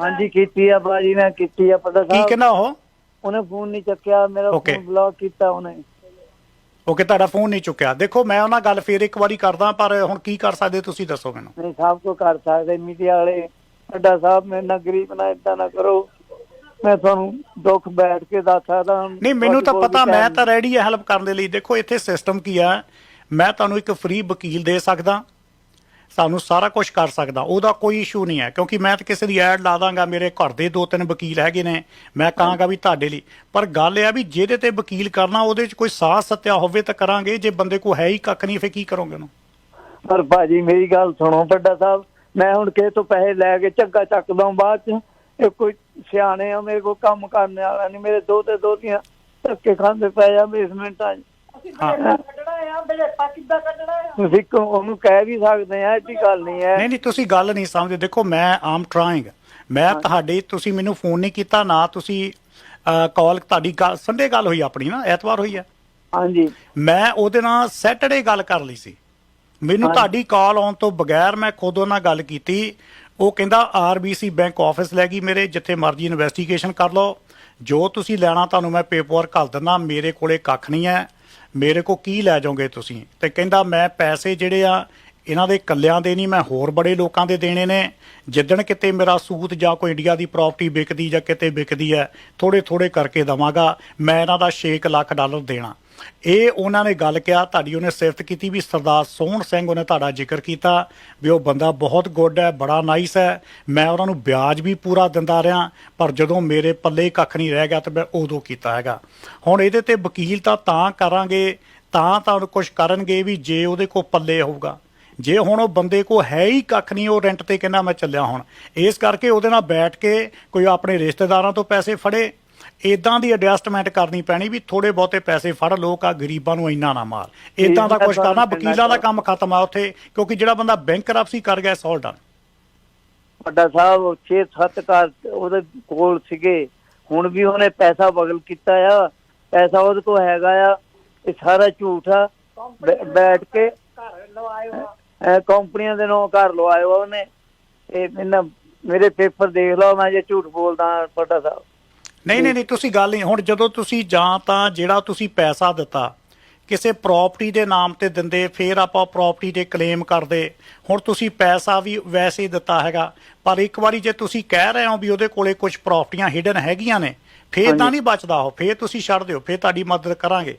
ਹਾਂਜੀ ਕੀਤੀ ਆ ਬਾਜੀ ਨੇ ਕੀਤੀ ਆ ਪਤਾ ਕੀ ਸਾਹਿਬ ਕਹਿੰਦਾ ਉਹ? ਉਹਨੇ ਫੋਨ ਨਹੀਂ ਚੱਕਿਆ ਮੇਰਾ Okay. ਫੋਨ ਬਲੌਕ ਕੀਤਾ ਉਹਨੇ। ਓਕੇ ਤੁਹਾਡਾ ਫੋਨ ਨਹੀਂ ਚੁੱਕਿਆ। ਦੇਖੋ ਮੈਂ ਉਹਨਾਂ ਗੱਲ ਫੇਰ ਇੱਕ ਵਾਰੀ ਕਰਦਾ ਪਰ ਹੁਣ ਕੀ ਕਰ ਸਕਦੇ ਤੁਸੀਂ ਦੱਸੋ ਮੈਨੂੰ? ਨਹੀਂ ਸਭ ਕੋ ਕਰ ਸਕਦੇ ਮੀਡੀਆ ਵਾਲੇ। ਵੱਡਾ ਸਾਹਿਬ ਮੇਰੇ ਨਾਲ ਗਰੀਬ ਨਾ ਇਦਾਂ ਨਾ ਕਰੋ। ਮੈਂ ਤੁਹਾਨੂੰ ਦੁੱਖ ਬੈਠ ਕੇ ਦੱਸ ਸਕਦਾ। ਹਾਂ। ਨਹੀਂ ਮੈਨੂੰ ਤਾਂ ਤੁਹਾਡੇ ਕੋਲ ਪਤਾ ਵੀ ਮੈਂ time ਤਾਂ ਰੈਡੀ ਹਾਂ ਹੈਲਪ ਕਰਨ ਦੇ ਲਈ। ਦੇਖੋ ਇੱਥੇ ਸਿਸਟਮ ਕੀ ਆ? ਮੈਂ ਤੁਹਾਨੂੰ ਇੱਕ ਫ੍ਰੀ ਵਕੀਲ ਦੇ ਸਕਦਾ। ਸਾਨੂੰ ਸਾਰਾ ਕੁਝ ਕਰ ਸਕਦਾ। ਉਹਦਾ ਕੋਈ ਇਸ਼ੂ ਨਹੀਂ ਹੈ, ਕਿਉਂਕਿ ਮੈਂ ਤਾਂ ਕਿਸੇ ਦੀ ਐਡ ਲਾ ਦਾਂਗਾ, ਮੇਰੇ ਘਰ ਦੇ ਦੋ ਤਿੰਨ ਵਕੀਲ ਹੈਗੇ ਨੇ, ਮੈਂ ਕਹਾਂਗਾ ਵੀ ਤੁਹਾਡੇ ਲਈ। ਪਰ ਗੱਲ ਇਹ ਆ ਵੀ ਜਿਹਦੇ ਤੇ ਵਕੀਲ ਕਰਨਾ, ਉਹਦੇ 'ਚ ਕੋਈ ਸਾਹ ਸੱਤਿਆ ਹੋਵੇ ਤਾਂ ਕਰਾਂਗੇ, ਜੇ ਬੰਦੇ ਕੋ ਹੈ ਹੀ ਕੱਖ ਨਹੀਂ ਫੇ ਕੀ ਕਰੋਗੇ ਉਹਨੂੰ? ਪਰ ਭਾਜੀ, ਮੇਰੀ ਗੱਲ ਸੁਣੋ, ਵੱਡਾ ਸਾਹਿਬ, ਮੈਂ ਹੁਣ ਕਿਸੇ ਤੋਂ ਪੈਸੇ ਲੈ ਕੇ ਝੱਗਾ ਚੱਕਦਾ ਬਾਅਦ ਚ, ਇਹ ਕੋਈ ਸਿਆਣੇ ਆ, ਮੇਰੇ ਕੋਲ ਕੰਮ ਕਰਨ ਵਾਲਾ ਨਹੀਂ, ਮੇਰੇ ਦੋ ਤੇ ਦੋਤੀਆਂ ਧੱਕੇ ਖਾਂਦੇ ਪਏ ਆ ਬੇਸਮੈਂਟਾਂ 'ਚ। ਹਾਂ। ਤੁਸੀਂ ਕੋ- ਉਹਨੂੰ ਕਹਿ ਵੀ ਸਕਦੇ ਆ ਐਡੀ ਗੱਲ ਨਹੀਂ ਹੈ। ਨਹੀਂ ਨਹੀਂ ਤੁਸੀਂ ਗੱਲ ਨਹੀਂ ਸਮਝਦੇ। ਦੇਖੋ ਮੈਂ ਆਮ ਟਰਾਈਂਗ ਮੈਂ ਤੁਹਾਡੇ ਤੁਸੀਂ ਮੈਨੂੰ ਫੋਨ ਨਹੀਂ ਕੀਤਾ ਨਾ ਤੁਸੀਂ ਕਾਲ ਤੁਹਾਡੀ ਗੱਲ ਸੰਡੇ ਗੱਲ ਹੋਈ ਆਪਣੀ ਨਾ ਐਤਵਾਰ ਹੋਈ ਹੈ। ਹਾਂਜੀ। ਮੈਂ ਉਹਦੇ ਨਾਲ ਸੈਟਰਡੇ ਗੱਲ ਕਰ ਲਈ ਸੀ। ਮੈਨੂੰ। ਤੁਹਾਡੀ ਕਾਲ ਆਉਣ ਤੋਂ ਬਗੈਰ ਮੈਂ ਖੁਦ ਉਹਨਾਂ ਨਾਲ ਗੱਲ ਕੀਤੀ। ਉਹ ਕਹਿੰਦਾ ਆਰਬੀਸੀ ਬੈਂਕ ਆਫਿਸ ਲੈ ਗਈ ਮੇਰੇ ਜਿੱਥੇ ਮਰਜ਼ੀ ਇਨਵੈਸਟੀਗੇਸ਼ਨ ਕਰ ਲਓ। ਜੋ ਤੁਸੀਂ ਲੈਣਾ ਤੁਹਾਨੂੰ ਮੈਂ ਪੇਪਰਵਰਕ ਘੱਲ ਦਿੰਦਾ। ਮੇਰੇ ਕੋਲੇ ਕੱਖ ਨਹੀਂ ਹੈ। ਮੇਰੇ ਕੋ ਕੀ ਲੈ ਜਾਓਗੇ ਤੁਸੀਂ? ਤੇ ਕਹਿੰਦਾ ਮੈਂ ਪੈਸੇ ਜਿਹੜੇ ਆ ਇਹਨਾਂ ਦੇ ਕੱਲਿਆਂ ਦੇ ਨਹੀਂ, ਮੈਂ ਹੋਰ ਬੜੇ ਲੋਕਾਂ ਦੇ ਦੇਣੇ ਨੇ। ਜਿੱਦਣ ਕਿਤੇ ਮੇਰਾ ਸੂਤ ਜਾਂ ਕੋਈ ਇੰਡੀਆ ਦੀ ਪ੍ਰਾਪਰਟੀ ਵਿਕਦੀ ਜਾਂ ਕਿਤੇ ਵਿਕਦੀ ਹੈ ਥੋੜੇ ਥੋੜੇ ਕਰਕੇ ਦਵਾਂਗਾ। ਮੈਂ ਇਹਨਾਂ ਦਾ 6 ਲੱਖ ਡਾਲਰ ਦੇਣਾ। ਇਹ ਉਹਨਾਂ ਨੇ ਗੱਲ ਕਿਹਾ, ਤੁਹਾਡੀ ਉਹਨੇ ਸਿਫਤ ਕੀਤੀ ਵੀ ਸਰਦਾਰ ਸੋਹਣ ਸਿੰਘ ਉਹਨੇ ਤੁਹਾਡਾ ਜ਼ਿਕਰ ਕੀਤਾ ਵੀ ਉਹ ਬੰਦਾ ਬਹੁਤ ਗੁੱਡ ਹੈ, ਬੜਾ ਨਾਈਸ ਹੈ। ਮੈਂ ਉਹਨਾਂ ਨੂੰ ਵਿਆਜ ਵੀ ਪੂਰਾ ਦਿੰਦਾ ਰਿਹਾ, ਪਰ ਜਦੋਂ ਮੇਰੇ ਪੱਲੇ ਕੱਖ ਨਹੀਂ ਰਹਿ ਗਿਆ ਤਾਂ ਮੈਂ ਉਦੋਂ ਕੀਤਾ ਹੈਗਾ। ਹੁਣ ਇਹਦੇ ਤੇ ਵਕੀਲ ਤਾਂ ਤਾਂ ਕਰਾਂਗੇ, ਤਾਂ ਤਾਂ ਕੁਝ ਕਰਨਗੇ ਵੀ ਜੇ ਉਹਦੇ ਕੋਲ ਪੱਲੇ ਹੋਊਗਾ। ਜੇ ਹੁਣ ਉਹ ਬੰਦੇ ਕੋ ਹੈ ਹੀ ਕੱਖ ਨਹੀਂ ਉਹ ਰੈਂਟ ਤੇ ਕਹਿੰਦਾ ਮੈਂ ਚੱਲਿਆ ਹੁਣ। ਇਸ ਕਰਕੇ ਉਹਦੇ ਨਾਲ ਬੈਠ ਕੇ ਕੋਈ ਆਪਣੇ ਰਿਸ਼ਤੇਦਾਰਾਂ ਤੋਂ ਪੈਸੇ ਫੜੇ। ਇਦਾਂ ਦੀ ਐਡਜਸਟਮੈਂਟ ਕਰਨੀ ਪੈਣੀ ਵੀ ਥੋੜੇ ਬਹੁਤੇ ਪੈਸੇ ਫੜ ਲੋਕ ਆ ਗਰੀਬਾਂ ਨੂੰ ਇੰਨਾ ਨਾ ਮਾਰ। ਇਦਾਂ ਦਾ ਕੁਝ ਕਰਨਾ ਵਕੀਲਾਂ ਦਾ ਕੰਮ ਖਤਮ ਆ ਉੱਥੇ ਕਿਉਂਕਿ ਜਿਹੜਾ ਬੰਦਾ ਬੈਂਕਰਪਸੀ ਕਰ ਗਿਆ ਸੌਲ ਡਨ ਵੱਡਾ ਸਾਹਿਬ 6-7 ਘਰ ਉਹਦੇ ਕੋਲ ਸੀਗੇ। ਹੁਣ ਵੀ ਉਹਨੇ ਪੈਸਾ ਬਗਲ ਕੀਤਾ ਆ। ਪੈਸਾ ਉਹਦੇ ਕੋਲ ਹੈਗਾ ਆ। ਇਹ ਸਾਰਾ ਝੂਠ ਆ। ਬੈਠ ਕੇ ਇਹ ਕੰਪਨੀਆਂ ਦੇ ਨਾਂ ਘਰ ਲਵਾਇਆ ਉਹਨੇ। ਇਹ ਇਹਨਾਂ ਮੇਰੇ ਪੇਪਰ ਦੇਖ ਲਓ ਮੈਂ ਜੇ ਝੂਠ ਬੋਲਦਾ ਵੱਡਾ ਸਾਹਿਬ। ਨਹੀਂ ਨਹੀਂ ਨਹੀਂ ਤੁਸੀਂ ਗੱਲ ਨਹੀਂ ਹੁਣ ਜਦੋਂ ਤੁਸੀਂ ਜਾਂ ਤਾਂ ਜਿਹੜਾ ਤੁਸੀਂ ਪੈਸਾ ਦਿੱਤਾ ਕਿਸੇ ਪ੍ਰਾਪਰਟੀ ਦੇ ਨਾਮ ਤੇ ਦਿੰਦੇ ਫੇਰ ਆਪਾਂ ਪ੍ਰਾਪਰਟੀ ਦੇ ਕਲੇਮ ਕਰਦੇ ਹੁਣ ਤੁਸੀਂ ਪੈਸਾ ਵੀ ਵੈਸੇ ਹੀ ਦਿੱਤਾ ਹੈਗਾ ਪਰ ਇੱਕ ਵਾਰੀ ਜੇ ਤੁਸੀਂ ਕਹਿ ਰਹੇ ਹੋ ਵੀ ਉਹਦੇ ਕੋਲੇ ਕੁਝ ਪ੍ਰਾਪਰਟੀਆਂ ਹਿਡਨ ਹੈਗੀਆਂ ਨੇ ਫੇਰ ਤਾਂ। ਨਹੀਂ ਬਚਦਾ ਉਹ ਫੇਰ ਤੁਸੀਂ ਛੱਡ ਦਿਓ ਫੇਰ ਤੁਹਾਡੀ ਮਦਦ ਕਰਾਂਗੇ।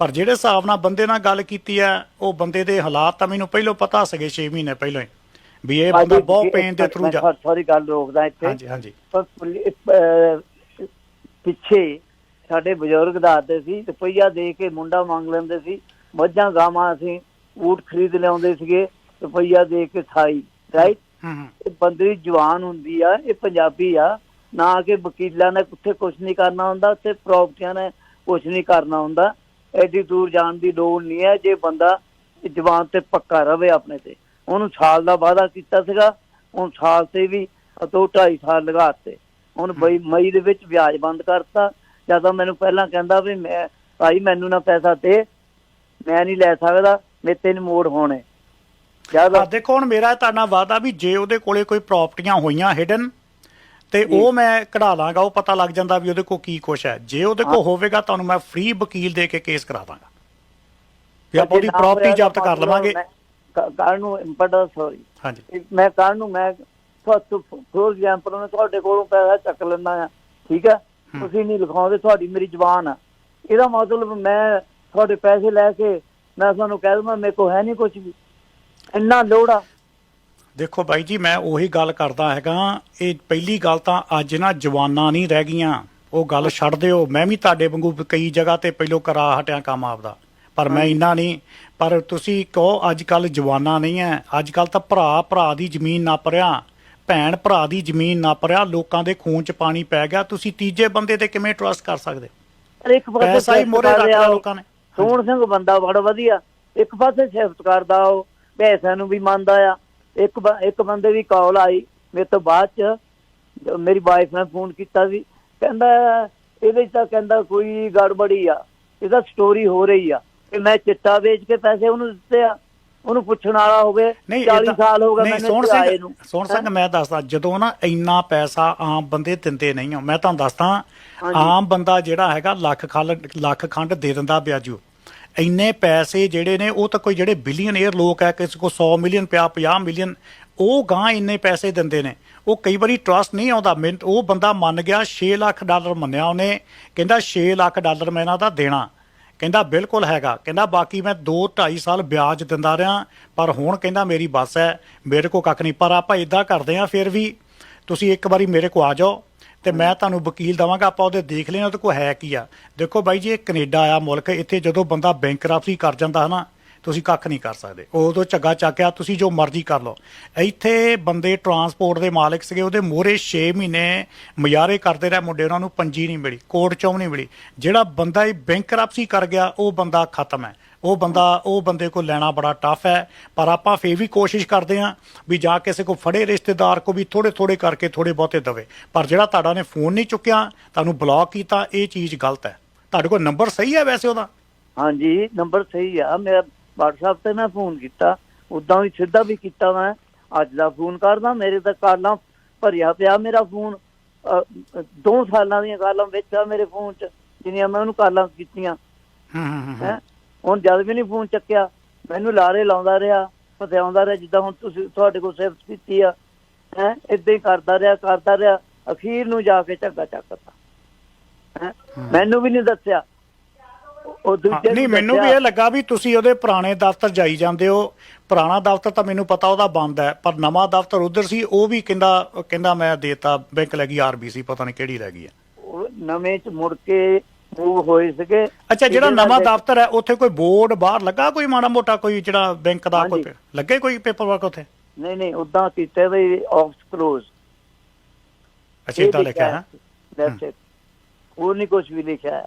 ਪਰ ਜਿਹੜੇ ਹਿਸਾਬ ਨਾਲ ਬੰਦੇ ਨਾਲ ਗੱਲ ਕੀਤੀ ਹੈ ਉਹ ਬੰਦੇ ਦੇ ਹਾਲਾਤ ਤਾਂ ਮੈਨੂੰ ਪਹਿਲਾਂ ਪਤਾ ਸੀਗੇ 6 ਮਹੀਨੇ ਪਹਿਲਾਂ ਹੀ ਵੀ ਇਹ ਬੰਦਾ ਬਹੁਤ ਪੇਨ ਦੇ ਥਰੂ ਜਾ ਸੌਰੀ ਗੱਲ ਰੋਕਦਾ ਇੱਥੇ। ਹਾਂਜੀ ਹਾਂਜੀ। ਪਰ ਪਿੱਛੇ ਸਾਡੇ ਬਜ਼ੁਰਗ ਦੱਸਦੇ ਸੀ ਰੁਪਈਆ ਦੇ ਕੇ ਮੁੰਡਾ ਮੰਗ ਲੈਂਦੇ ਸੀ ਮੱਝਾਂ ਗਾਵਾਂ ਅਸੀਂ ਊਟ ਖਰੀਦ ਲਿਆਉਂਦੇ ਸੀਗੇ ਰੁਪਈਆ ਦੇ ਕੇ ਥਾਈ ਰਾਈਟ ਇਹ ਬੰਦੇ ਦੀ ਜਵਾਨ ਹੁੰਦੀ ਆ ਇਹ ਪੰਜਾਬੀ ਆ ਨਾ ਕਿ ਵਕੀਲਾਂ ਨੇ ਉੱਥੇ ਕੁਝ ਨਹੀਂ ਕਰਨਾ ਹੁੰਦਾ ਉੱਥੇ ਪ੍ਰਾਪਰਟੀਆਂ ਨੇ ਕੁਝ ਨਹੀਂ ਕਰਨਾ ਹੁੰਦਾ। ਐਡੀ ਦੂਰ ਜਾਣ ਦੀ ਲੋੜ ਨਹੀਂ ਹੈ ਜੇ ਬੰਦਾ ਜਵਾਨ ਤੇ ਪੱਕਾ ਰਵੇ ਆਪਣੇ ਤੇ। ਉਹਨੂੰ ਸਾਲ ਦਾ ਵਾਅਦਾ ਕੀਤਾ ਸੀਗਾ ਹੁਣ ਸਾਲ ਤੇ ਵੀ ਦੋ ਢਾਈ ਸਾਲ ਲਗਾਤੇ। ਹੁਣ ਬਈ ਮਈ ਦੇ ਵਿੱਚ ਵਿਆਜ ਬੰਦ ਕਰਤਾ। ਜਦੋਂ ਮੈਨੂੰ ਪਹਿਲਾਂ ਕਹਿੰਦਾ ਵੀ ਮੈਂ ਭਾਈ ਮੈਨੂੰ ਨਾ ਪੈਸਾ ਦੇ ਮੈਂ ਨਹੀਂ ਲੈ ਸਕਦਾ ਮੇਰੇ ਤੇ ਨੀ ਮੋੜ ਹੋਣੇ। ਜਦ ਦੇਖੋ ਹੁਣ ਮੇਰਾ ਤੁਹਾਡਾ ਵਾਦਾ ਵੀ ਜੇ ਉਹਦੇ ਕੋਲੇ ਕੋਈ ਪ੍ਰਾਪਰਟੀਆਂ ਹੋਈਆਂ ਹਿਡਨ ਤੇ ਉਹ ਮੈਂ ਕਢਾ ਲਾਂਗਾ ਉਹ ਪਤਾ ਲੱਗ ਜਾਂਦਾ ਵੀ ਉਹਦੇ ਕੋਲ ਕੀ ਕੁਛ ਹੈ। ਜੇ ਉਹਦੇ ਕੋਲ ਹੋਵੇਗਾ ਤੁਹਾਨੂੰ ਮੈਂ ਫ੍ਰੀ ਵਕੀਲ ਦੇ ਕੇ ਕੇਸ ਕਰਾ ਦਾਂਗਾ। ਵੀ ਆਪਾਂ ਉਹਦੀ ਪ੍ਰਾਪਰਟੀ ਜ਼ਬਤ ਤਾਂ ਕਰ ਲਵਾਂਗੇ। ਮੈਂ ਕ- ਕੱਲ੍ਹ ਨੂੰ ਬੜਾ ਸੌਰੀ ਹਾਂਜੀ। ਮੈਂ ਕੱਲ ਨੂੰ ਮੈਂ ਫੋਰ ਐਗਜ਼ਾਮਪਲ ਮੈਂ ਤੁਹਾਡੇ ਕੋਲੋਂ ਪੈਸਾ ਚੱਕ ਲੈਂਦਾ ਆ ਠੀਕ ਹੈ। ਤੁਸੀਂ ਨਹੀਂ ਲਿਖਾਉਂਦੇ ਤੁਹਾਡੀ ਮੇਰੀ ਜ਼ਬਾਨ ਆ। ਇਹਦਾ ਮਤਲਬ ਮੈਂ ਤੁਹਾਡੇ ਪੈਸੇ ਲੈ ਕੇ ਮੈਂ ਤੁਹਾਨੂੰ ਕਹਿ ਦਵਾਂ ਮੇਰੇ ਕੋਲ ਹੈ ਨਹੀਂ ਕੁਝ ਵੀ। ਇੰਨਾ ਲੋੜਾ ਦੇਖੋ ਬਾਈ ਜੀ ਮੈਂ ਉਹੀ ਗੱਲ ਕਰਦਾ ਹੈਗਾ ਇਹ ਪਹਿਲੀ ਗੱਲ ਤਾਂ ਅੱਜ ਨਾ ਜਵਾਨਾਂ ਨਹੀਂ ਰਹਿ ਗਈਆਂ। ਉਹ ਗੱਲ ਛੱਡ ਦਿਓ। ਮੈਂ ਵੀ ਤੁਹਾਡੇ ਵਾਂਗੂ ਕਈ ਜਗ੍ਹਾ ਤੇ ਪਹਿਲੋਂ ਕਰਾ ਹਟਿਆ ਕੰਮ ਆਪਦਾ। ਪਰ ਮੈਂ ਇੰਨਾ ਨਹੀਂ ਪਰ ਤੁਸੀਂ ਕਹੋ ਅੱਜ ਕੱਲ ਜਵਾਨਾਂ ਨਹੀਂ ਹੈ ਅੱਜ ਕੱਲ ਤਾਂ ਭਰਾ ਭਰਾ ਦੀ ਜ਼ਮੀਨ ਨੱਪ ਰਿਆ। ਭੈਣ ਭਰਾ ਦੀ ਜ਼ਮੀਨ ਨੱਪ ਰਿਆ। ਲੋਕਾਂ ਦੇ ਖੂਨ 'ਚ ਪਾਣੀ ਪੈ ਗਿਆ। ਤੁਸੀਂ ਤੀਜੇ ਬੰਦੇ ਤੇ ਕਿਵੇਂ ਟਰਸਟ ਕਰ ਸਕਦੇ? ਇੱਕ ਪਾਸੇ ਪੈਸਾ ਹੀ ਮੋਰੇ। ਲੋਕਾਂ ਨੇ। ਸੋਹਣ ਸਿੰਘ ਬੰਦਾ ਬੜਾ ਵਧੀਆ। ਇੱਕ ਪਾਸੇ ਸਿਫਤ ਕਰਦਾ ਉਹ। ਪੈਸਿਆਂ ਨੂੰ ਵੀ ਮੰਨਦਾ ਆ। ਇੱਕ ਇੱਕ ਬੰਦੇ ਦੀ ਕਾਲ ਆਈ ਮੇਰੇ ਤੋਂ ਬਾਅਦ ਚ ਮੇਰੀ ਵਾਈਫ ਨੇ ਫੋਨ ਕੀਤਾ ਸੀ ਕਹਿੰਦਾ ਇਹਦੇ ਤਾਂ ਕਹਿੰਦਾ ਕੋਈ ਗੜਬੜੀ ਆ ਇਹਦਾ ਸਟੋਰੀ ਹੋ ਰਹੀ ਆ ਕਿ ਮੈਂ ਚਿੱਟਾ ਵੇਚ ਕੇ ਪੈਸੇ ਉਹਨੂੰ ਦਿੱਤੇ ਆ ਉਹਨੂੰ ਪੁੱਛਣ ਵਾਲਾ ਹੋਵੇ ਨਹੀਂ 40 ਏਦਾਂ- ਸਾਲ ਹੋ ਗਏ ਮੈਨੂੰ ਆਏ ਨੂੰ। ਸੋਹਣ ਸਿੰਘ ਮੈਂ ਦੱਸਦਾ ਜਦੋਂ ਨਾ ਇੰਨਾ ਪੈਸਾ ਆਮ ਬੰਦੇ ਦਿੰਦੇ ਨਹੀਂ ਆ ਮੈਂ ਤੁਹਾਨੂੰ ਦੱਸਦਾ। ਆਮ ਬੰਦਾ ਜਿਹੜਾ ਹੈਗਾ ਲੱਖ ਖਲ ਲੱਖ ਖੰਡ ਦੇ ਦਿੰਦਾ ਵਿਆਜੂ। ਇੰਨੇ ਪੈਸੇ ਜਿਹੜੇ ਨੇ, ਉਹ ਤਾਂ ਕੋਈ ਜਿਹੜੇ ਬਿਲੀਅਨੇਅਰ ਲੋਕ ਹੈ ਕਿਸੇ ਕੋ 100 ਮਿਲੀਅਨ ਪਿਆ 50 ਮਿਲੀਅਨ ਉਹ ਗਾਂ ਇੰਨੇ ਪੈਸੇ ਦਿੰਦੇ ਨੇ। ਉਹ ਕਈ ਵਾਰੀ ਟਰਸਟ ਨਹੀਂ ਆਉਂਦਾ। ਮਿੰਟ, ਉਹ ਬੰਦਾ ਮੰਨ ਗਿਆ 6 ਲੱਖ ਡਾਲਰ ਮੰਨਿਆ ਉਹਨੇ, ਕਹਿੰਦਾ 6 ਲੱਖ ਡਾਲਰ ਮੈਂ ਇਹਨਾਂ ਦਾ ਦੇਣਾ। ਕਹਿੰਦਾ ਬਿਲਕੁਲ ਹੈਗਾ। ਕਹਿੰਦਾ ਬਾਕੀ ਮੈਂ 2 2.5 ਸਾਲ ਵਿਆਜ ਦਿੰਦਾ ਰਿਹਾ, ਪਰ ਹੁਣ ਕਹਿੰਦਾ ਮੇਰੀ ਬੱਸ ਹੈ, ਮੇਰੇ ਕੋ ਕੱਖ ਨਹੀਂ। ਪਰ ਆਪਾਂ ਇਦਾਂ ਕਰਦੇ ਆ ਫਿਰ ਵੀ ਤੁਸੀਂ ਇੱਕ ਵਾਰੀ ਮੇਰੇ ਕੋ ਆ ਜਾਓ। ਤੇ ਮੈਂ ਤੁਹਾਨੂੰ ਵਕੀਲ ਦਵਾਂਗਾ, ਆਪਾਂ ਉਹਦੇ ਦੇਖ ਲੈਣਾ ਉਹਦੇ ਕੋਲ ਹੈ ਕੀ ਆ। ਦੇਖੋ ਬਾਈ ਜੀ, ਇਹ ਕੈਨੇਡਾ ਆਇਆ ਮੁਲਕ, ਇੱਥੇ ਜਦੋਂ ਬੰਦਾ ਬੈਂਕਰਪਸੀ ਕਰ ਜਾਂਦਾ ਹੈ ਨਾ ਤੁਸੀਂ ਕੱਖ ਨਹੀਂ ਕਰ ਸਕਦੇ। ਉਦੋਂ ਝੱਗਾ ਚੱਕਿਆ, ਤੁਸੀਂ ਜੋ ਮਰਜ਼ੀ ਕਰ ਲਓ। ਇੱਥੇ ਬੰਦੇ ਟਰਾਂਸਪੋਰਟ ਦੇ ਮਾਲਕ ਸੀਗੇ, ਉਹਦੇ ਮੋਹਰੇ 6 ਮਹੀਨੇ ਮਜ਼ਾਰੇ ਕਰਦੇ ਰਹੇ ਮੁੰਡੇ, ਉਹਨਾਂ ਨੂੰ ਪੰਜੀ ਨਹੀਂ ਮਿਲੀ, ਕੋਰਟ ਚੋਂ ਨਹੀਂ ਮਿਲੀ। ਜਿਹੜਾ ਬੰਦਾ ਇਹ ਬੈਂਕਰਪਸੀ ਕਰ ਗਿਆ, ਉਹ ਬੰਦਾ ਖਤਮ ਹੈ। ਉਹ ਬੰਦਾ ਉਹ ਬੰਦੇ ਕੋ ਲੈਣਾ ਬੜਾ ਟਫ ਹੈ ਪਰ ਆਪਾਂ ਫੇਰ ਵੀ ਕੋਸ਼ਿਸ਼ ਕਰਦੇ ਹਾਂ ਵੀ ਜਾ ਕਿਸੇ ਕੋ ਫੜੇ ਰਿਸ਼ਤੇਦਾਰ ਕੋ ਵੀ ਥੋੜੇ ਥੋੜੇ ਕਰਕੇ ਥੋੜੇ ਬਹੁਤੇ ਦਵੇ। ਪਰ ਜਿਹੜਾ ਤੁਹਾਡਾ ਨੇ ਫੋਨ ਨਹੀਂ ਚੁੱਕਿਆ ਤੁਹਾਨੂੰ ਬਲੌਕ ਕੀਤਾ ਇਹ ਚੀਜ਼ ਗਲਤ ਹੈ। ਤੁਹਾਡੇ ਕੋਲ ਨੰਬਰ ਸਹੀ ਹੈ ਵੈਸੇ ਉਹਦਾ? ਹਾਂਜੀ ਨੰਬਰ ਸਹੀ ਆ। ਮੇਰਾ WhatsApp ਤੇ ਮੈਂ ਫੋਨ ਕੀਤਾ। ਉਦਾਂ ਵੀ ਸਿੱਧਾ ਵੀ ਕੀਤਾ ਮੈਂ। ਅੱਜ ਦਾ ਫੋਨ ਕਰਦਾ ਮੇਰੇ ਤਾਂ ਕਾਲਾਂ ਭਰਿਆ ਪਿਆ ਮੇਰਾ ਫੋਨ। ਦੋ ਸਾਲਾਂ ਦੀਆਂ ਕਾਲਾਂ ਵਿੱਚ ਆ ਮੇਰੇ ਫੋਨ 'ਚ ਜਿੰਨੀਆਂ ਮੈਂ ਉਹਨੂੰ ਕਾਲਾਂ ਕੀਤੀਆਂ। ਹੈ? ਹੁਣ ਜਦ ਵੀ ਨਹੀਂ ਫੋਨ ਚੱਕਿਆ ਮੈਨੂੰ ਲਾਰੇ ਲਾਉਂਦਾ ਰਿਹਾ ਫਤਿਆਉਂਦਾ ਰਿਹਾ ਜਿੱਦਾਂ ਹੁਣ ਤੁਸੀਂ ਤੁਹਾਡੇ ਕੋਲ ਸਿਫਤ ਕੀਤੀ ਆ ਹੈ ਇਦਾਂ ਹੀ ਕਰਦਾ ਰਿਹਾ ਕਰਦਾ ਰਿਹਾ ਅਖੀਰ ਨੂੰ ਜਾ ਕੇ ਝੱਗਾ ਚੱਕਤਾ। ਹੈ ਮੈਨੂੰ ਵੀ ਨਹੀਂ ਦੱਸਿਆ। ਉਹ ਦੂਜੇ ਨਹੀਂ ਮੈਨੂੰ ਵੀ। ਇਹ ਲੱਗਾ ਵੀ ਤੁਸੀਂ ਉਹਦੇ ਪੁਰਾਣੇ ਦਫ਼ਤਰ ਜਾਈ ਜਾਂਦੇ ਹੋ। ਪੁਰਾਣਾ ਦਫ਼ਤਰ ਤਾਂ ਮੈਨੂੰ ਪਤਾ ਉਹਦਾ ਬੰਦ ਹੈ ਪਰ ਨਵਾਂ ਦਫ਼ਤਰ ਉਧਰ ਸੀ ਉਹ ਵੀ ਕਹਿੰਦਾ ਕਹਿੰਦਾ ਮੈਂ ਦੇਤਾ ਬੈਂਕ ਲੈ ਗਈ ਆਰਬੀਸੀ ਪਤਾ ਨਹੀਂ ਕਿਹੜੀ ਰਹਿ ਗਈ ਹੈ। ਨਵੇਂ ਚ ਮੁੜ ਕੇ ਮੂਵ ਹੋਏ ਸੀਗੇ। ਅੱਛਾ ਜਿਹੜਾ ਨਵਾਂ ਦਫ਼ਤਰ ਹੈ ਉੱਥੇ ਕੋਈ ਬੋਰਡ ਬਾਹਰ ਲੱਗਾ ਕੋਈ ਮਾੜਾ ਮੋਟਾ ਕੋਈ ਜਿਹੜਾ ਬੈਂਕ ਦਾ ਕੋਈ। ਲੱਗੇ ਕੋਈ ਪੇਪਰ ਵਰਕ ਉੱਥੇ? ਨਹੀਂ ਨਹੀਂ ਉਦਾਂ ਕੀਤੇ ਵੀ ਆਫਸ ਕਲੋਜ਼ ਅੱਛਾ ਇਦਾਂ ਲਿਖਿਆ ਹੈ। ਦੈਟਸ ਇਟ ਹੋਰ ਨਹੀਂ ਕੁਝ ਵੀ ਲਿਖਿਆ ਹੈ।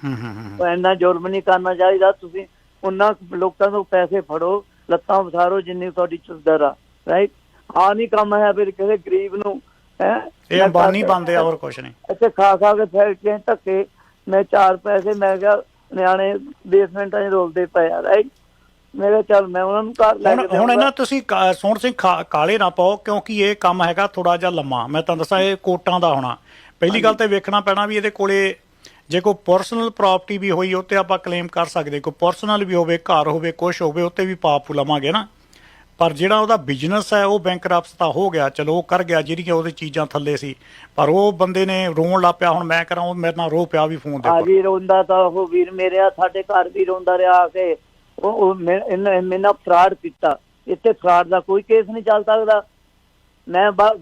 ਹੂੰ ਹੂੰ ਹੂੰ ਇੰਨਾ ਜ਼ੁਲਮ ਨਹੀਂ ਕਰਨਾ ਚਾਹੀਦਾ ਤੁਸੀਂ ਉਹਨਾਂ ਲੋਕਾਂ ਤੋਂ ਪੈਸੇ ਫੜੋ ਲੱਤਾਂ ਵਸਾਰੋ ਜਿੰਨੀ ਤੁਹਾਡੀ ਚੁੱਦਰ ਆ ਰਾਈਟ ਆ ਨਹੀਂ ਕੰਮ ਹੈ ਫਿਰ ਕਿਸੇ ਗਰੀਬ ਨੂੰ ਹੈ? ਇਹ ਅੰਬਾਨੀ ਬੰਦੇ ਹੋਰ ਕੁਝ ਨਹੀਂ। ਇੱਥੇ ਖਾ ਖਾ ਕੇ ਫੈਕਟਰੀਆਂ ਧੱਕੇ ਮੈਂ ਚਾਰ ਪੈਸੇ ਮੈਂ ਕਿਹਾ ਨਿਆਣੇ ਬੇਸਮੈਂਟਾਂ 'ਚ ਰੋਲਦੇ ਪਏ ਆ ਰਾਈਟ ਮੈਂ ਕਿਹਾ ਚੱਲ ਮੈਂ ਉਹਨਾਂ ਨੂੰ ਘਰ ਲੈ ਕੇ ਹੁਣ। ਇਹਨਾਂ ਤੁਸੀਂ ਸੋਹਣ ਸਿੰਘ ਕਾਲੇ ਨਾ ਪਾਓ ਕਿਉਂਕਿ ਇਹ ਕੰਮ ਹੈਗਾ ਥੋੜਾ ਜਿਹਾ ਲੰਮਾ। ਮੈਂ ਤੁਹਾਨੂੰ ਦੱਸਾਂ ਇਹ ਕੋਟਾਂ ਦਾ ਹੋਣਾ। ਪਹਿਲੀ ਗੱਲ ਤੇ ਵੇਖਣਾ ਪੈਣਾ ਵੀ ਇਹਦੇ ਕੋਲੇ ਜੇ ਕੋਈ ਪਰਸਨਲ ਪ੍ਰਾਪਰਟੀ ਵੀ ਹੋਈ ਉੱਤੇ ਆਪਾਂ ਕਲੇਮ ਕਰ ਸਕਦੇ। ਕੋਈ ਪਰਸਨਲ ਵੀ ਹੋਵੇ ਘਰ ਹੋਵੇ ਕੁਝ ਹੋਵੇ ਉੱਤੇ ਵੀ ਪਾਪ ਲਵਾਂਗੇ ਨਾ। ਪਰ ਜਿਹੜਾ ਉਹਦਾ ਬਿਜ਼ਨਸ ਹੈ, ਉਹ ਬੈਂਕਰਪਸ ਤਾਂ ਹੋ ਗਿਆ। ਚਲੋ, ਉਹ ਕਰ ਗਿਆ, ਜਿਹੜੀਆਂ ਉਹਦੇ ਚੀਜ਼ਾਂ ਥੱਲੇ ਸੀ। ਪਰ ਉਹ ਬੰਦੇ ਨੇ ਰੋਣ ਲੱਗ ਪਿਆ, ਹੁਣ ਮੈਂ ਕਰਾਂ, ਉਹ ਮੇਰੇ ਨਾਲ ਰੋ ਪਿਆ ਵੀ ਫੋਨ ਦੇ ਆ ਉੱਪਰ ਰੋਂਦਾ ਤਾਂ ਉਹ ਵੀਰ ਮੇਰਿਆ ਸਾਡੇ ਘਰ ਵੀ ਰੋਂਦਾ ਰਿਹਾ ਆ ਕੇ। ਉਹ ਉਹ ਮੈਨਾਂ ਫਰਾਡ ਕੀਤਾ। ਇੱਥੇ ਫਰਾਡ ਦਾ ਕੋਈ ਕੇਸ ਨਹੀਂ ਚੱਲ ਸਕਦਾ। ਮੈਂ ਬਾ-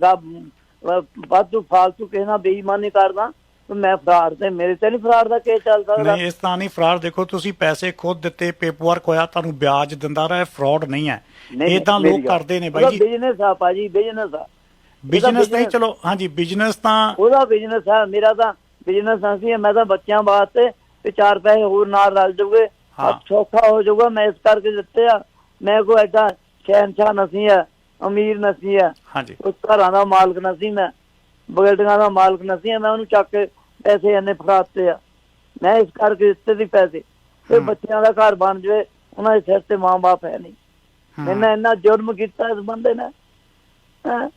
ਵਾਧੂ ਫਾਲਤੂ ਕਿਸੇ ਨਾਲ ਬੇਈਮਾਨੀ ਕਰਦਾ। ਮੈਂ ਫਰਾਡ ਤੇ ਮੇਰੇ ਤੇ ਨਹੀਂ ਫਰਾਡ ਦਾ ਕੇਸ ਚੱਲ ਸਕਦਾ। ਨਹੀਂ ਇਸ ਤਰ੍ਹਾਂ ਨਹੀਂ ਫਰਾਡ ਦੇਖੋ ਤੁਸੀਂ ਪੈਸੇ ਖੁਦ ਦਿੱਤੇ ਪੇਪਰਵਰਕ ਹੋਇਆ ਤੁਹਾਨੂੰ ਵਿਆਜ ਦਿੰਦਾ ਰਿਹਾ ਫਰਾਡ ਨਹੀਂ ਹੈ। ਇਦਾਂ ਲੋਕ ਕਰਦੇ ਨੇ ਬਾਈ ਜੀ। ਬਿਜ਼ਨਸ ਆ ਭਾਜੀ ਬਿਜ਼ਨਸ ਆ। ਬਿਜ਼ਨਸ ਨਹੀਂ ਚਲੋ ਹਾਂਜੀ ਬਿਜ਼ਨਸ ਤਾਂ ਉਹਦਾ ਬਿਜ਼ਨਸ ਹੈ ਮੇਰਾ ਤਾਂ ਬਿਜ਼ਨਸ ਅਸੀਂ ਮੈਂ ਤਾਂ ਬੱਚਿਆਂ ਵਾਸਤੇ ਤੇ ਚਾਰ ਪੈਸੇ ਹੋਰ ਨਾਲ ਰਲ ਜੂਗੇ ਹਾਂ। ਸੌਖਾ ਹੋ ਜਾਊਗਾ ਮੈਂ ਇਸ ਕਰਕੇ ਦਿੱਤੇ ਆ। ਮੈਂ ਕੋਈ ਐਡਾ ਸ਼ਹਿਨशाह ਨਸੀ ਆ ਅਮੀਰ ਨਸੀ ਆ। ਹਾਂਜੀ। ਉਸ ਘਰਾਂ ਦਾ ਮਾਲਕ ਨਸੀ ਮੈਂ। ਬਿਲਡਿੰਗਾਂ ਦਾ ਮਾਲਕ ਨਸੀ ਆ ਮੈਂ ਉਹਨੂੰ ਚੱਕ ਕੇ ਪੈਸੇ ਇੰਨੇ ਫੜਾਤੇ ਆ। ਮੈਂ ਇਸ ਕਰਕੇ ਦਿੱਤੇ ਸੀ ਪੈਸੇ। ਤੇ। ਬੱਚਿਆਂ ਦਾ ਘਰ ਬਣ ਜਾਵੇ ਉਹਨਾਂ ਦੇ ਸਿਰ ਤੇ ਮਾਂ-ਬਾਪ ਹੈ ਨਹੀਂ। ਮੈਨਾਂ ਇੰਨਾ ਜੁਰਮ ਕੀਤਾ ਇਸ ਬੰਦੇ ਨੇ। ਹੈਂ।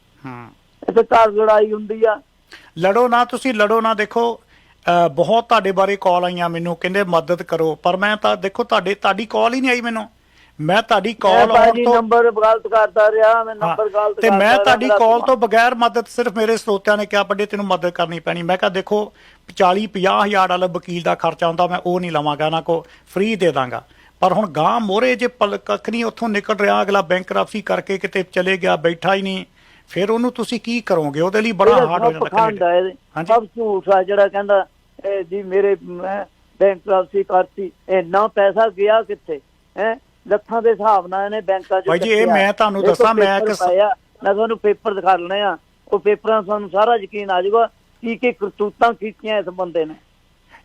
ਇੱਥੇ ਘਰ ਲੜਾਈ ਹੁੰਦੀ ਆ। ਲੜੋ ਨਾ ਤੁਸੀਂ ਲੜੋ ਨਾ ਦੇਖੋ। ਬਹੁਤ ਤੁਹਾਡੇ ਬਾਰੇ ਕਾਲ ਆਈਆਂ ਮੈਨੂੰ ਕਹਿੰਦੇ ਮਦਦ ਕਰੋ। ਪਰ ਮੈਂ ਤਾਂ ਦੇਖੋ ਤੁਹਾਡੇ ਤੁਹਾਡੀ ਕਾਲ ਹੀ ਨਹੀਂ ਆਈ ਮੈਨੂੰ। ਮੈਂ ਤੁਹਾਡੀ ਕਾਲ ਆਉਣ ਤੋਂ ਨੰਬਰ ਗਲਤ ਕਰਦਾ ਰਿਹਾ ਮੈਂ ਨੰਬਰ ਗਲਤ ਤੇ ਮੈਂ ਤੁਹਾਡੀ ਕਾਲ ਤੋਂ ਬਗੈਰ ਮਦਦ ਸਿਰਫ ਮੇਰੇ ਸਰੋਤਿਆਂ ਨੇ ਕਿਹਾ ਵੱਡੇ ਤੈਨੂੰ ਮਦਦ ਕਰਨੀ ਪੈਣੀ। ਮੈਂ ਕਿਹਾ ਦੇਖੋ 40 50 ਹਜ਼ਾਰ ਵਾਲਾ ਵਕੀਲ ਦਾ ਖਰਚਾ ਹੁੰਦਾ ਮੈਂ ਉਹ ਨਹੀਂ ਲਵਾਂਗਾ ਨਾ ਕੋ ਫ੍ਰੀ ਦੇ ਦਾਂਗਾ। ਪਰ ਹੁਣ ਗਾਂ ਮੋਰੇ ਜੇ ਪਲ ਕੱਖ ਨਹੀਂ ਉੱਥੋਂ ਨਿਕਲ ਰਿਹਾ ਅਗਲਾ ਬੈਂਕਰਪਸੀ ਕਰਕੇ ਕਿਤੇ ਚਲੇ ਗਿਆ ਬੈਠਾ ਹੀ ਨਹੀਂ ਫਿਰ ਉਹਨੂੰ ਤੁਸੀਂ ਕੀ ਕਰੋਗੇ? ਉਹਦੇ ਲਈ ਬੜਾ ਹਾਰਡ ਹੋ ਜਾਂਦਾ। ਹਾਂਜੀ। ਸਭ ਝੂਠ ਆ ਜਿਹੜਾ ਕਹਿੰਦਾ ਜੀ ਮੇਰੇ ਮੈਂ ਬੈਂਕਰਪਸੀ ਕਰਤੀ ਇੰਨਾ ਪੈਸਾ ਗਿਆ ਕਿੱਥੇ? ਹੈ? ਲੱਖਾਂ ਦੇ ਹਿਸਾਬ ਨਾਲ ਇਹਨੇ ਬੈਂਕਾਂ 'ਚ ਬਾਈ ਜੀ, ਇਹ। ਮੈਂ ਤੁਹਾਨੂੰ ਦੱਸਾਂ, ਮੈਂ ਪੇਪਰ ਇੱਕ ਮੈਂ ਤੁਹਾਨੂੰ ਪੇਪਰ ਦਿਖਾ ਲੈਣੇ ਆ ਉਹ ਪੇਪਰਾਂ ਤੁਹਾਨੂੰ ਸਾਰਾ ਯਕੀਨ ਆ ਜਾਊਗਾ ਕੀ ਕੀ ਕਰਤੂਤਾਂ ਕੀਤੀਆਂ ਇਸ ਬੰਦੇ ਨੇ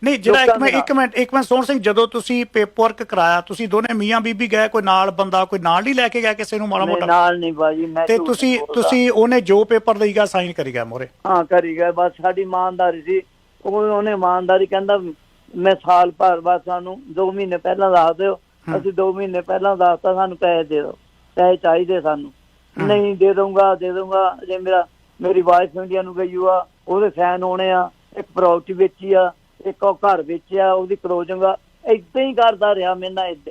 ਨਹੀਂ ਜਿਹੜਾ ਇੱਕ ਦੇ ਇੱਕ ਮਿੰਟ ਇੱਕ ਮਿੰਟ ਸੋਹਣ ਸਿੰਘ ਜਦੋਂ ਤੁਸੀਂ ਪੇਪਰਵਰਕ ਕਰਾਇਆ ਤੁਸੀਂ ਦੋਨੇ ਮੀਆਂ ਬੀਬੀ ਗਏ ਕੋਈ ਨਾਲ ਬੰਦਾ ਕੋਈ ਨਾਲ ਨਹੀਂ ਲੈ ਕੇ ਗਿਆ ਕਿਸੇ ਨੂੰ ਮਾੜਾ ਮੈਂ ਮੋਟਾ ਨਾਲ ਨਹੀਂ ਬਾਜੀ ਮੈਂ ਤੇ ਤੁਸੀਂ। ਤੁਸੀਂ ਉਹਨੇ ਜੋ ਪੇਪਰ ਦੇਈਗਾ ਸਾਈਨ ਕਰੀ ਗਿਆ ਮੋਰੇ ਹਾਂ ਕਰੀ ਗਏ ਬਸ ਸਾਡੀ ਇਮਾਨਦਾਰੀ ਸੀ ਉਹ ਉਹਨੇ ਇਮਾਨਦਾਰੀ ਕਹਿੰਦਾ ਮੈਂ ਸਾਲ ਭਰ ਬਾਅਦ ਸਾਨੂੰ 2 ਮਹੀਨੇ ਪਹਿਲਾਂ ਦੱਸ ਦਿਓ। ਅਸੀਂ 2 ਮਹੀਨੇ ਪਹਿਲਾਂ ਦੱਸਤਾ ਸਾਨੂੰ ਪੈਸੇ ਦੇ ਦਿਓ। ਪੈਸੇ ਚਾਹੀਦੇ ਸਾਨੂੰ। ਨਹੀਂ ਦੇ ਦਊਂਗਾ ਦੇ ਦਊਂਗਾ। ਜੇ ਮੇਰਾ ਮੇਰੀ ਵਾਈਫ ਇੰਡੀਆ ਨੂੰ ਗਈ ਆ ਉਹਦੇ ਸਾਈਨ ਹੋਣੇ ਆ ਇੱਕ ਪ੍ਰਾਪਰਟੀ ਵੇਚੀ ਆ ਇੱਕ ਉਹ ਘਰ ਵੇਚਿਆ ਉਹਦੀ ਕਲੋਜ਼ਿੰਗ ਆ ਇਦਾਂ ਹੀ ਕਰਦਾ ਰਿਹਾ ਮੇਰੇ ਨਾਲ ਇਦਾਂ ਹੀ।